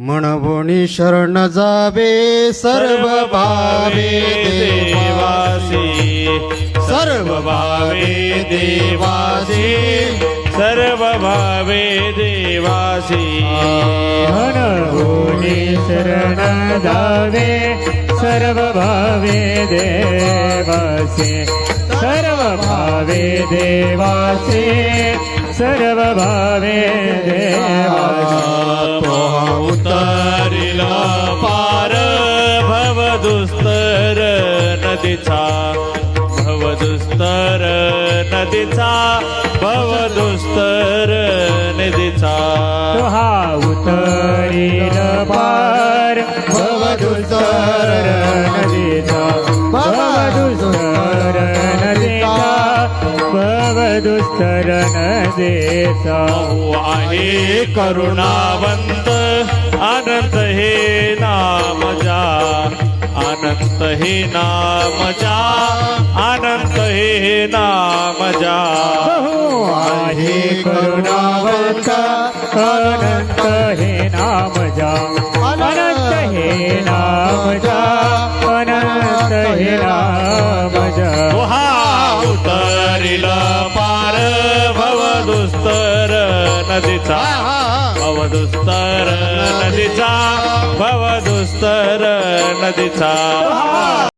म्हणवणी शरण जावे सर्व भावे देवासी सर्व भावे देवासी सर्व भावे देवासी म्हणून शरण जावे सर्व भावे देवासे सर्व भावे देवासे सर्व भावे उतरिला पार भवदुस्तर नदीचा भवदुस्तर नदीचा भवदुस्तर नदीचा. हा उतरील पार भवदुस्तर नदीचा भवदुस्तर नदीचा भवदुस्तर नदीचा. आहे करुणावंत अनंत हे नाम जा अनंत हे नाम जा अनंत हे नाम जा. बहु आहे करुणावंत अनंत हे नाम जा अनंत हे नाम जा अनंत हे नाम जा. हा उतरिल भवदुस्तर नदीचा. भवदुस्तर नदीचा. भवदुस्तर नदीचा.